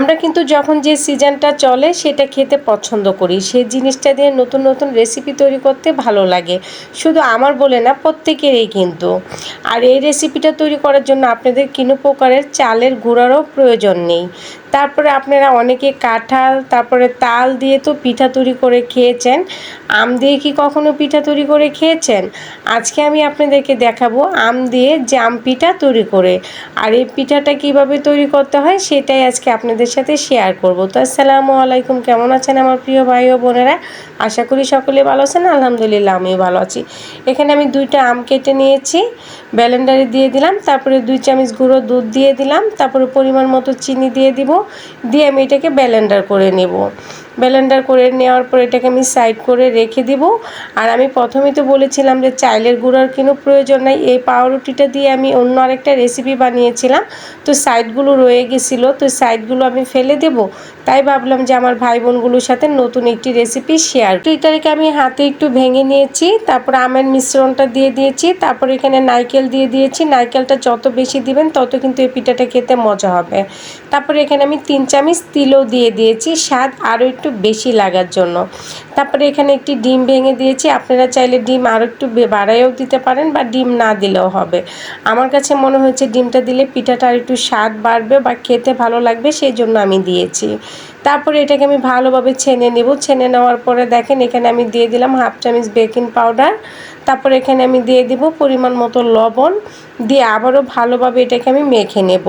আমরা কিন্তু যখন যে সিজনটা চলে সেটা খেতে পছন্দ করি। সেই জিনিসটা দিয়ে নতুন নতুন রেসিপি তৈরি করতে ভালো লাগে। শুধু আমার বলে না, প্রত্যেকেরই কিন্তু। আর এই রেসিপিটা তৈরি করার জন্য আপনাদের কোনো প্রকারের চালের গুঁড়ারও প্রয়োজন নেই। তারপরে আপনারা অনেকে কাঁঠাল, তারপরে তাল দিয়ে তো পিঠা তৈরি করে খেয়েছেন। আম দিয়ে কি কখনো পিঠা তৈরি করে খেয়েছেন? আজকে আমি আপনাদেরকে দেখাবো আম দিয়ে জাম পিঠা তৈরি করে। আর এই পিঠাটা কীভাবে তৈরি করতে হয় সেটাই আজকে আপনাদের সাথে শেয়ার করব। তো আসসালামু আলাইকুম, কেমন আছেন আমার প্রিয় ভাই ও বোনেরা? আশা করি সকলে ভালো আছেন, আলহামদুলিল্লাহ আমিও ভালো আছি। এখানে আমি দুইটা আম কেটে নিয়েছি ব্যালেন্ডারে দিয়ে দিলাম, তারপরে দুই চামচ গুঁড়ো দুধ দিয়ে দিলাম, তারপরে পরিমাণ মতো চিনি দিয়ে দিব। দিয়ে আমি এটাকে ব্যালেন্ডার করে নেব। ব্যালেন্ডার করে নেওয়ার পর এটাকে আমি সাইড করে রেখে দিব। আর আমি প্রথমেই তো বলেছিলাম যে চাইলের গুঁড়ার কোনো প্রয়োজন নাই। এই পাউরুটিটা দিয়ে আমি অন্য আরেকটা রেসিপি বানিয়েছিলাম। তো সাইডগুলো রয়ে গেছিল, তো সাইডগুলো আমি ফেলে দেব। তাই ভাবলাম যে আমার ভাই বোনগুলোর সাথে নতুন একটি রেসিপি শেয়ার তো এটাকে আমি হাতে একটু ভেঙে নিয়েছি, তারপর আমের মিশ্রণটা দিয়ে দিয়েছি, তারপর এখানে নাইকেল দিয়ে দিয়েছি। নাইকেলটা যত বেশি দিবেন, তত কিন্তু এই পিঠাটা খেতে মজা হবে। তারপরে এখানে আমি তিন চামচ তিলও দিয়ে দিয়েছি। স্বাদ আরও একটু বেশি লাগার জন্য। তারপরে এখানে একটি ডিম ভেঙে দিয়েছি। আপনারা চাইলে ডিম আরও একটু বাড়াইও দিতে পারেন বা ডিম না দিলেও হবে। আমার কাছে মনে হয়েছে ডিমটা দিলে পিঠাটা আর একটু স্বাদ বাড়বে বা খেতে ভালো লাগবে, সেই জন্য আমি দিয়েছি। তারপরে এটাকে আমি ভালোভাবে ছেনে নেব। ছেনে নেওয়ার পরে দেখেন, এখানে আমি দিয়ে দিলাম হাফ চামচ বেকিং পাউডার। তারপর এখানে আমি দিয়ে দিব পরিমাণ মতো লবণ। দিয়ে আবারও ভালোভাবে এটাকে আমি মেখে নেব।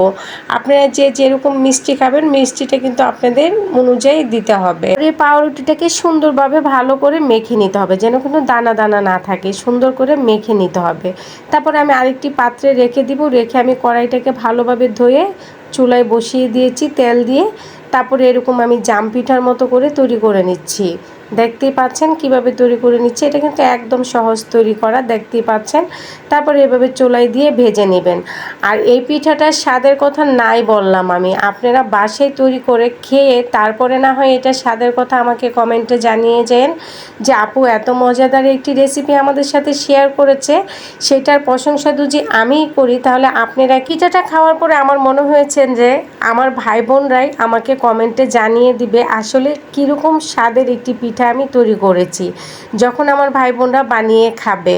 আপনারা যে যেরকম মিষ্টি খাবেন, মিষ্টিটা কিন্তু আপনাদের অনুযায়ী দিতে হবে। এই পাউরুটিটাকে সুন্দরভাবে ভালো করে মেখে নিতে হবে, যেন কোনো দানা দানা না থাকে। সুন্দর করে মেখে নিতে হবে। তারপরে আমি আরেকটি পাত্রে রেখে দিব। রেখে আমি কড়াইটাকে ভালোভাবে ধুয়ে চুলায় বসিয়ে দিয়েছি তেল দিয়ে। তারপরে এরকম আমি জাম পিঠার মতো করে তৈরি করে নিচ্ছি। দেখতেই পাচ্ছেন কীভাবে তৈরি করে নিচ্ছে। এটা কিন্তু একদম সহজ তৈরি করা, দেখতেই পাচ্ছেন। তারপরে এভাবে চোলাই দিয়ে ভেজে নেবেন। আর এই পিঠাটার স্বাদের কথা নাই বললাম আমি। আপনারা বাসায় তৈরি করে খেয়ে তারপরে না হয় এটা স্বাদের কথা আমাকে কমেন্টে জানিয়ে যেন যে, আপু, এত মজাদার একটি রেসিপি আমাদের সাথে শেয়ার করেছে। সেটার প্রশংসা যদি আমিই করি, তাহলে আপনারা পিঠাটা খাওয়ার পরে আমার মনে হয়েছে যে, আমার ভাই বোনরাই আমাকে কমেন্টে জানিয়ে দিবে আসলে কীরকম স্বাদের একটি পিঠা পিঠা আমি তৈরি করেছি। যখন আমার ভাই বোনরা বানিয়ে খাবে।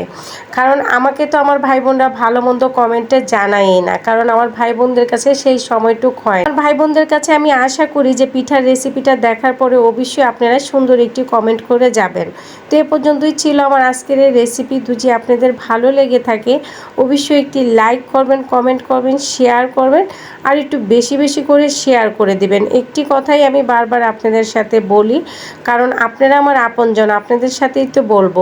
কারণ আমাকে তো আমার ভাই বোনরা ভালো মন্দ কমেন্টে জানাই না। কারণ আমার ভাই বোনদের কাছে সেই সময়টুক হয়। আমার ভাই বোনদের কাছে আমি আশা করি যে পিঠার রেসিপিটা দেখার পরে অবশ্যই আপনারা সুন্দর একটি কমেন্ট করে যাবেন। তো এ পর্যন্তই ছিল আমার আজকের এই রেসিপি যদি আপনাদের ভালো লেগে থাকে, অবশ্যই একটি লাইক করবেন কমেন্ট করবেন শেয়ার করবেন, আর একটু বেশি বেশি করে শেয়ার করে দিবেন। একটি কথাই আমি বারবার আপনাদের সাথে বলি, কারণ আমার আপনজন আপনাদের সাথেই তো বলব।